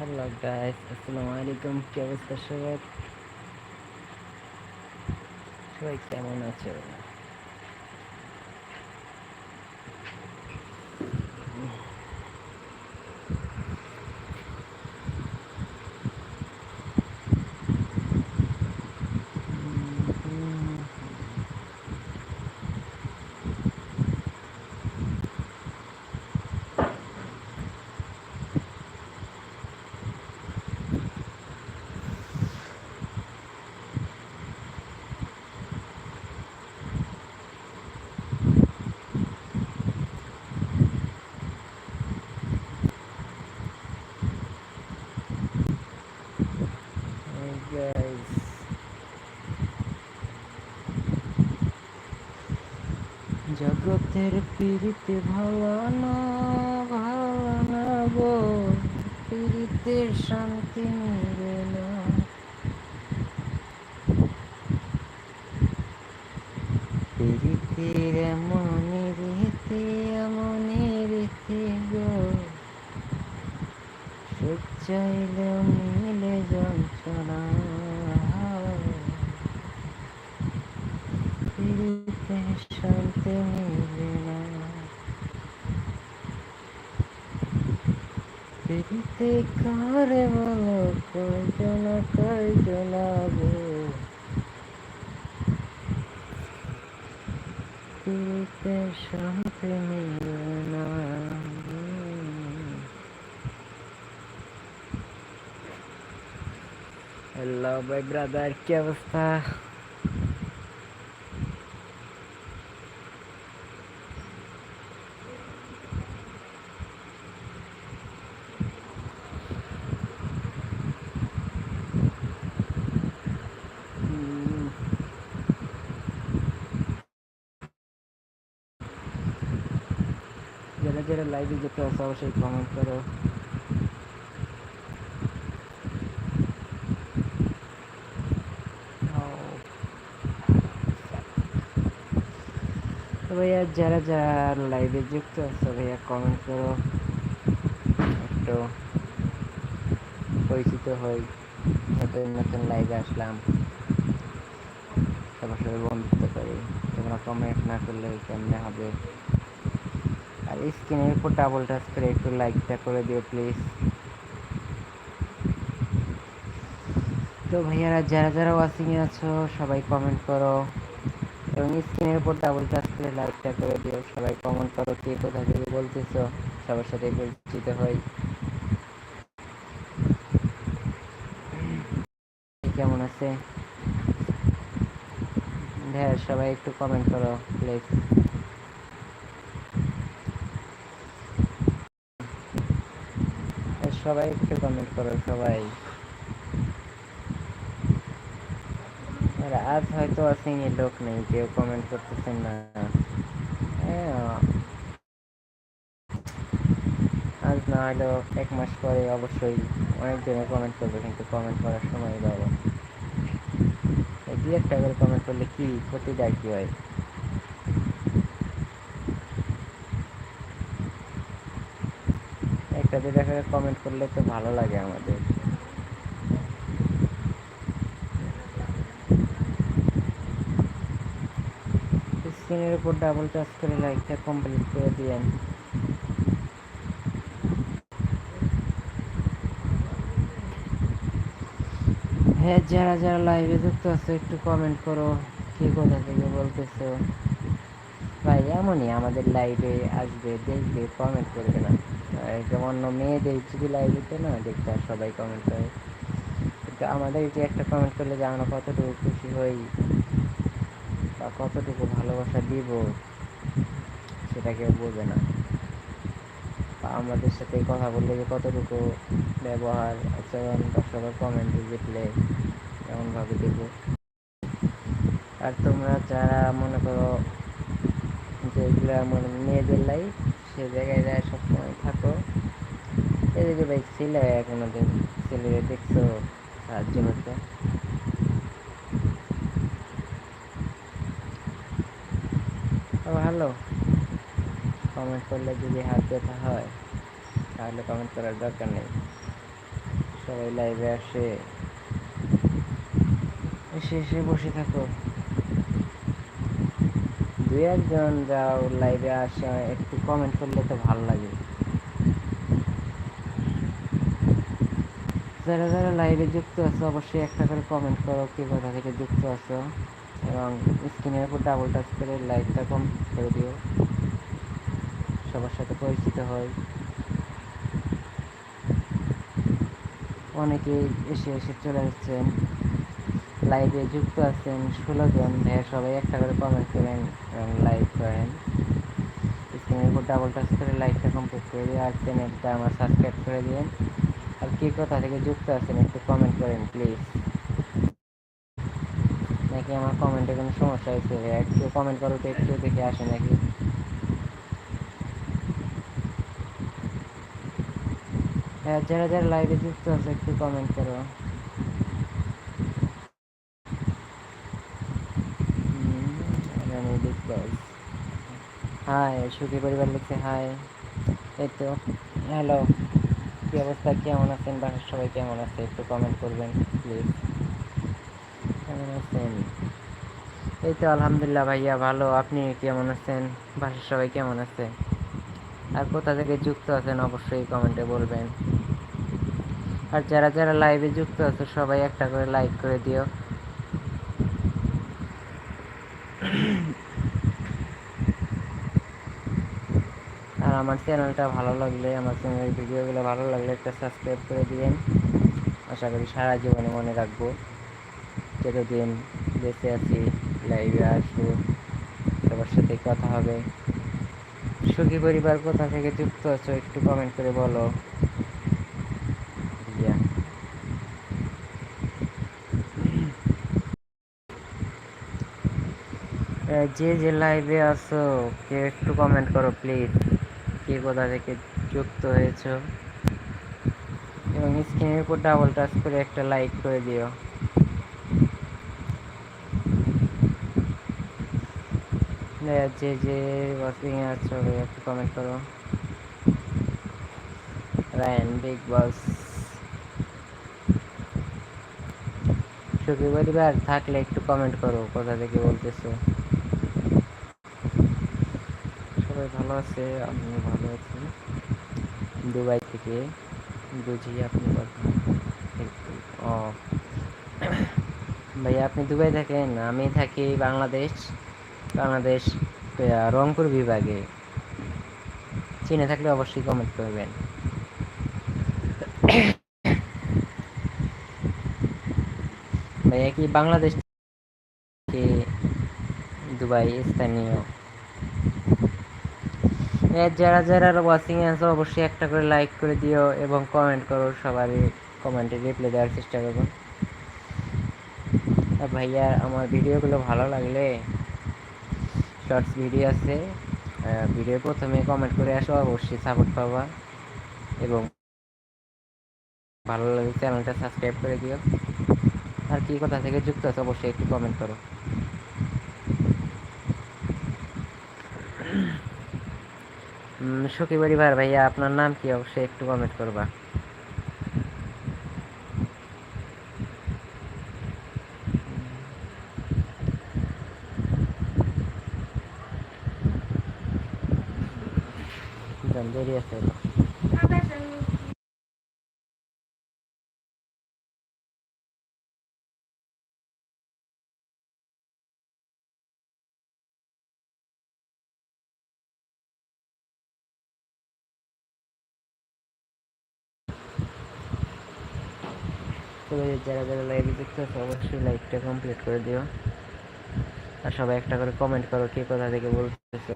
Hello guys আসসালামু আলাইকুম কি অবস্থা সবাই? সবাই কেমন আছো? জগতের পিড়িতে ভালো না ভালো না গো। পিড়িতের শান্তি মিলে না। পিড়িতের এমনই রীতি এমনই রীতি গো। সুখ মিলে যন্ত্রণা। পিড়িতে শান্তি মিলে না পিড়িতে কারে বলো, কয়জনা কয়জনা গো পিড়িতে শান্তি মিলে না। হ্যালো ভাই ব্রাদার কি যারা লাইভে যেতে আসো, অবশ্যই কমেন্ট করো। ভাইয়া, যারা যারা লাইভে যুক্ত আছো, ভাইয়া কমেন্ট করো। একটু পরিচিত হই, নতুন নতুন লাইভে আসলাম। সবার সাথে বন্ধুত্ব করি। তোমরা কমেন্ট না করলে কেমনে হবে? আর স্ক্রিনের উপর ডাবল টাচ করে একটু লাইকটা করে দিও প্লিজ তো ভাইয়ারা, যারা যারা ওয়াচিং এ আছো, সবাই কমেন্ট করো। এবং স্ক্রিনের উপর ডাবল টাচ করে লাইকটা করে দিও, সবাই কমেন্ট করো কে কোথা থেকে বলতেছো, সবার সাথে পরিচিত হই। কেমন আছে? হ্যাঁ সবাই একটু কমেন্ট করো প্লিজ সবাই একটু কমেন্ট করো, সবাই। আজ হয়তো আসেনি লোক নেই, কেউ কমেন্ট করতেছেন না। আজ না হলেও এক মাস পরে অবশ্যই অনেক জনে কমেন্ট করবে, কিন্তু কমেন্ট করার সময় পাবো। দু একটা করে কমেন্ট করলে কি ক্ষতি দেয় কি হয়? দুটা করে কমেন্ট করলে তো ভালো লাগে আমাদের। স্ক্রিনের উপর ডাবল টাচ করে লাইকটা কমপ্লিট করে দিয়েন। হ্যাঁ যারা যারা লাইভে যুক্ত আছে, একটু কমেন্ট করো, কি কোথা থেকে বলতেছো? ভাই, এমনই আমাদের লাইভে আসবে, দেখবে কমেন্ট করবে না। যেমন মেয়েদের যদি লাইভেতে না, দেখতে আর সবাই কমেন্ট করে। কিন্তু আমাদের যে একটা কমেন্ট করলে যে আমরা কতটুকু খুশি হই বা কতটুকু ভালোবাসা দিব, সেটা কেউ বোঝে না। বা আমাদের সাথে কথা বললে যে কতটুকু ব্যবহার আচরণ বা সবার কমেন্ট দেখলে এমনভাবে দেব? আর তোমরা যারা মনে করো এগুলো মানে মেয়েদের লাইফ সে জায়গায় যায় সবসময় থাকো। এদিকে ভাই ছেলে কোনোদিন ছেলেরা দেখছ সাহায্য করতে ভালো কমেন্ট করলে যদি হাত ব্যথা হয়, তাহলে কমেন্ট করার দরকার নেই। সবাই লাইভে আসে। এসে এসে বসে থাকো। দুই একজন যাও লাইভে আসে, একটু কমেন্ট করলে তো ভালো লাগে। যারা যারা লাইভে যুক্ত আছো, অবশ্যই একটা করে কমেন্ট করো কে কোথা থেকে যুক্ত আছো, এবং স্ক্রিনের উপর ডাবল টাচ করে লাইভটা কম করে দিও। সবার সাথে পরিচিত হয় অনেকে এসে এসে চলে যাচ্ছেন লাইভে যুক্ত আছেন ষোলো জন। ভাইয়া, সবাই একটা করে কমেন্ট করেন এবং লাইভ করেন। স্ক্রিনের উপর ডাবল টাচ করে লাইভটা কমপ্লিট করে দিয়ে আর চ্যানেলটা আমার সাবস্ক্রাইব করে দিন। আর কে কোথা থেকে যুক্ত আছেন একটু কমেন্ট করেন প্লিজ নাকি আমার কমেন্টে কোনো সমস্যা হয়েছে? একটু কমেন্ট করো তো, একটু দেখে আসে নাকি। হ্যাঁ যারা যারা লাইভে যুক্ত আছে একটু কমেন্ট করো। হাই, সুখী পরিবার লিখছে হাই। এই তো, হ্যালো, কি অবস্থা? কেমন আছেন? বাসার সবাই কেমন আছে? একটু কমেন্ট করবেন প্লিজ কেমন আছেন? এই তো, আলহামদুলিল্লাহ ভাইয়া, ভালো। আপনি কেমন আছেন? বাসার সবাই কেমন আছে? আর কোথা থেকে যুক্ত আছেন অবশ্যই কমেন্টে বলবেন। আর যারা যারা লাইভে যুক্ত আছে, সবাই একটা করে লাইক করে দিও আর আমার চ্যানেলটা ভালো লাগলে, আমার চ্যানেলের ভিডিওগুলো ভালো লাগলে একটা সাবস্ক্রাইব করে দিবেন। আশা করি সারা জীবনে মনে রাখব। যতদিন বেঁচে আছি লাইভে আসব, সবার সাথে কথা হবে। সুখী পরিবার কোথা থেকে যুক্ত আছো একটু কমেন্ট করে বলো। যে যে লাইভে আছো, কে একটু কমেন্ট করো প্লিজ কে কোথা থেকে যুক্ত হয়েছো? এবং স্ক্রিনের উপর ডাবল টাচ করে একটা লাইক করে দিও। যে যে ওয়াচিং আছো একটু কমেন্ট করো। রায়ন বিগ বস সুখী পরিবার থাকলে একটু কমেন্ট করো, কোথা থেকে বলতেছো সবাই ভালো আছে, আমিও ভালো আছি। দুবাই থেকে বুঝি আপনি ও। ভাইয়া আপনি দুবাই থাকেন? আমি থাকি বাংলাদেশ। বাংলাদেশ রংপুর বিভাগে। চিনে থাকলে অবশ্যই কমেন্ট করবেন। ভাইয়া, কি বাংলাদেশ দুবাই স্থানীয়? যারা যারা ওয়াচিং আছে, অবশ্যই একটা করে লাইক করে দিও এবং কমেন্ট করো, সবারই কমেন্টে রিপ্লাই দেওয়ার চেষ্টা করব। ভাইয়া, আমার ভিডিওগুলো ভালো লাগলে শর্টস ভিডিও আছে ভিডিও প্রথমে কমেন্ট করে আসো, অবশ্যই সাপোর্ট পাবা এবং ভালো লাগে চ্যানেলটা সাবস্ক্রাইব করে দিও। আর কি কথা থেকে যুক্ত আছে, অবশ্যই একটু কমেন্ট করো। সুখী পরিবার ভাইয়া আপনার নাম কি? অবশ্যই একটু কমেন্ট করবা। দেরি আছে। তবে যারা যারা লাইভে দেখতে আছে, অবশ্যই লাইভটা কমপ্লিট করে দিও। আর সবাই একটা করে কমেন্ট করো, কে কোথা থেকে বলতেছে।